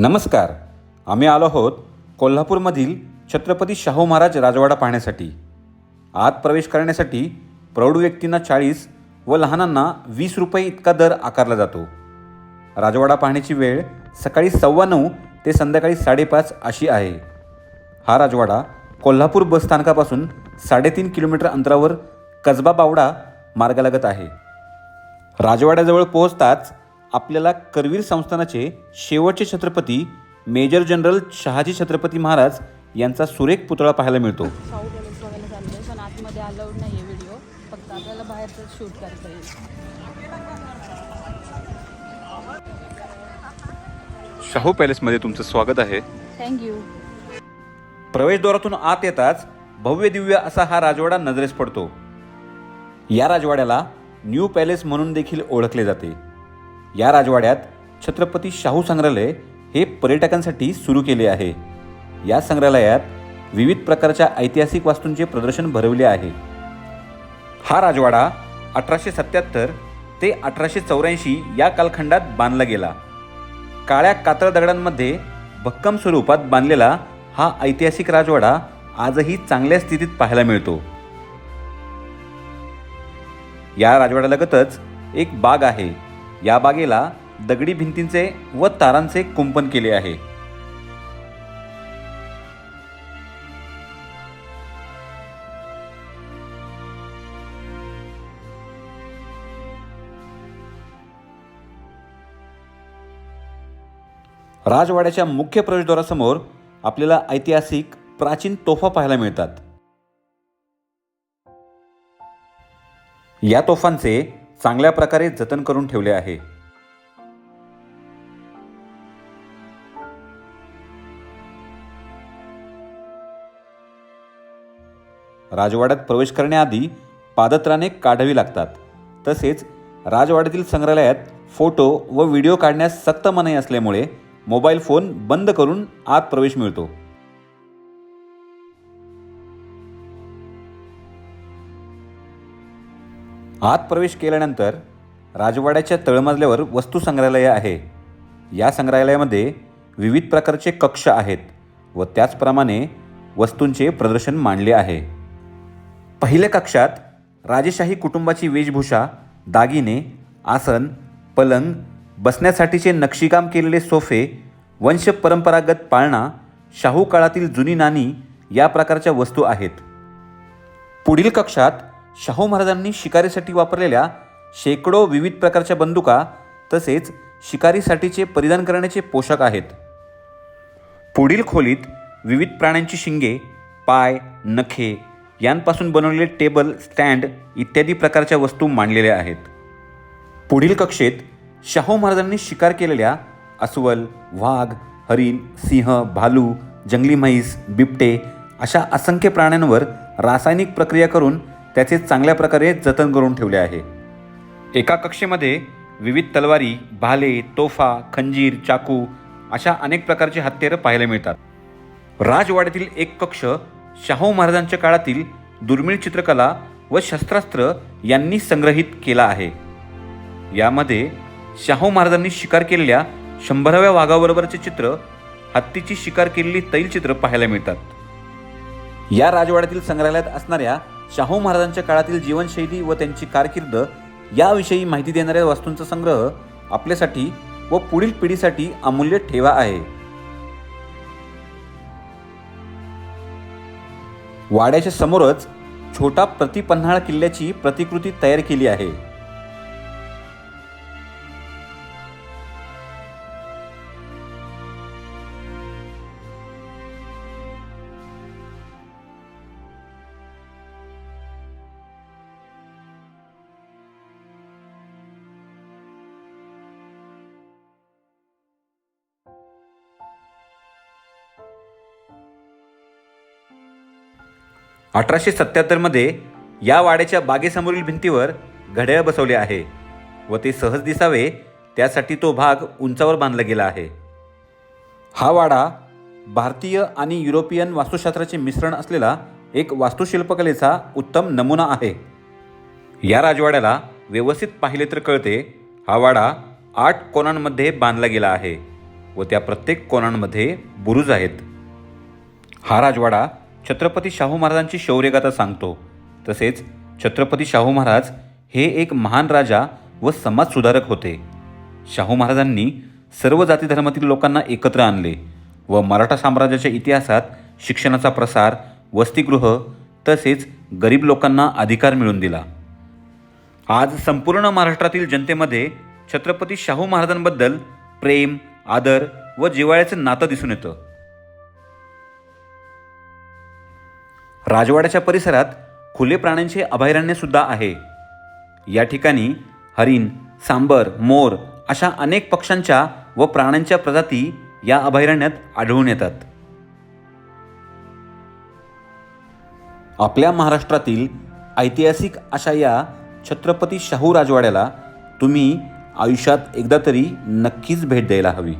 नमस्कार. आम्ही आलो आहोत कोल्हापूरमधील छत्रपती शाहू महाराज राजवाडा पाहण्यासाठी. आत प्रवेश करण्यासाठी प्रौढ व्यक्तींना चाळीस व लहानांना वीस रुपये इतका दर आकारला जातो. राजवाडा पाहण्याची वेळ सकाळी सव्वा नऊ ते संध्याकाळी साडेपाच अशी आहे. हा राजवाडा कोल्हापूर बसस्थानकापासून साडेतीन किलोमीटर अंतरावर कसबा बावडा मार्गालगत आहे. राजवाड्याजवळ पोहोचताच आपल्याला करवीर संस्थानाचे शेवटचे छत्रपती मेजर जनरल शहाजी छत्रपती महाराज यांचा सुरेख पुतळा पाहायला मिळतो. शाहू पॅलेस बघायला चाललोय पण आतमध्ये अलाउड नाही आहे व्हिडिओ फक्त आपल्याला बाहेरच शूट करता येईल. शाहू पॅलेसमध्ये तुमचं स्वागत आहे. थँक्यू प्रवेशद्वारातून आत येताच भव्य दिव्य असा हा राजवाडा नजरेस पडतो. या राजवाड्याला न्यू पॅलेस म्हणून देखील ओळखले जाते. या राजवाड्यात छत्रपती शाहू संग्रहालय हे पर्यटकांसाठी सुरू केले आहे. या संग्रहालयात विविध प्रकारच्या ऐतिहासिक वास्तूंचे प्रदर्शन भरवले आहे. हा राजवाडा अठराशे सत्याहत्तर ते अठराशे चौऱ्याऐंशी या कालखंडात बांधला गेला. काळ्या कातळ दगडांमध्ये भक्कम स्वरूपात बांधलेला हा ऐतिहासिक राजवाडा आजही चांगल्या स्थितीत पाहायला मिळतो. या राजवाड्यालगतच एक बाग आहे. या बागेला दगडी भिंतींचे व तारांचे कुंपण केले आहे. राजवाड्याच्या मुख्य प्रवेशद्वारासमोर आपल्याला ऐतिहासिक प्राचीन तोफा पाहायला मिळतात. या तोफांचे चांगल्या प्रकारे जतन करून ठेवले आहे. राजवाड्यात प्रवेश करण्याआधी पादत्राणे काढावी लागतात. तसेच राजवाड्यातील संग्रहालयात फोटो व व्हिडिओ काढण्यास सक्त मनाई असल्यामुळे मोबाईल फोन बंद करून आत प्रवेश मिळतो. आत प्रवेश केल्यानंतर राजवाड्याच्या तळमजल्यावर वस्तू संग्रहालय आहे. या संग्रहालयामध्ये विविध प्रकारचे कक्ष आहेत व त्याचप्रमाणे वस्तूंचे प्रदर्शन मांडले आहे. पहिल्या कक्षात राजेशाही कुटुंबाची वेशभूषा दागिने आसन पलंग बसण्यासाठीचे नक्षीकाम केलेले सोफे वंश परंपरागत पाळणा शाहू काळातील जुनी नाणी या प्रकारच्या वस्तू आहेत. पुढील कक्षात शाहू महाराजांनी शिकारीसाठी वापरलेल्या शेकडो विविध प्रकारच्या बंदुका तसेच शिकारीसाठीचे परिधान करण्याचे पोशाख आहेत. पुढील खोलीत विविध प्राण्यांची शिंगे पाय नखे यांपासून बनवलेले टेबल स्टँड इत्यादी प्रकारच्या वस्तू मांडलेल्या आहेत. पुढील कक्षेत शाहू महाराजांनी शिकार केलेल्या अस्वल वाघ हरिण सिंह भालू जंगली म्हैस बिबटे अशा असंख्य प्राण्यांवर रासायनिक प्रक्रिया करून त्याचे चांगल्या प्रकारे जतन करून ठेवले आहे. एका कक्षेमध्ये विविध तलवारी भाले तोफा खंजीर चाकू अशा अनेक प्रकारची हत्यारं पाहायला मिळतात. राजवाड्यातील एक कक्ष शाहू महाराजांच्या काळातील दुर्मिळ चित्रकला व शस्त्रास्त्र यांनी संग्रहित केला आहे. यामध्ये शाहू महाराजांनी शिकार केलेल्या शंभराव्या वाघाबरोबरचे चित्र हत्तीची शिकार केलेली तैलचित्र पाहायला मिळतात. या राजवाड्यातील संग्रहालयात असणाऱ्या शाहू महाराजांच्या काळातील जीवनशैली व त्यांची कारकीर्द याविषयी माहिती देणाऱ्या वस्तूंचा संग्रह आपल्यासाठी व पुढील पिढीसाठी अमूल्य ठेवा आहे. वाड्याच्या समोरच छोटा प्रतिपन्हाळ किल्ल्याची प्रतिकृती तयार केली आहे. अठराशे सत्याहत्तरमध्ये या वाड्याच्या बागेसमोरील भिंतीवर घड्याळ बसवले आहे व ते सहज दिसावे त्यासाठी तो भाग उंचावर बांधला गेला आहे. हा वाडा भारतीय आणि युरोपियन वास्तुशास्त्राचे मिश्रण असलेला एक वास्तुशिल्पकलेचा उत्तम नमुना आहे. या राजवाड्याला व्यवस्थित पाहिले तर कळते हा वाडा आठ कोणांमध्ये बांधला गेला आहे व त्या प्रत्येक कोणांमध्ये बुरुज आहेत. हा राजवाडा छत्रपती शाहू महाराजांची शौर्यगाथा सांगतो. तसेच छत्रपती शाहू महाराज हे एक महान राजा व समाजसुधारक होते. शाहू महाराजांनी सर्व जाती धर्मातील लोकांना एकत्र आणले व मराठा साम्राज्याच्या इतिहासात शिक्षणाचा प्रसार वसतिगृह तसेच गरीब लोकांना अधिकार मिळवून दिला. आज संपूर्ण महाराष्ट्रातील जनतेमध्ये छत्रपती शाहू महाराजांबद्दल प्रेम आदर व जिव्हाळ्याचं नातं दिसून येतं. राजवाड्याच्या परिसरात खुले प्राण्यांचे अभयारण्यसुद्धा आहे. या ठिकाणी हरिण सांबर मोर अशा अनेक पक्ष्यांच्या व प्राण्यांच्या प्रजाती या अभयारण्यात आढळून येतात. आपल्या महाराष्ट्रातील ऐतिहासिक अशा या छत्रपती शाहू राजवाड्याला तुम्ही आयुष्यात एकदा तरी नक्कीच भेट द्यायला हवी.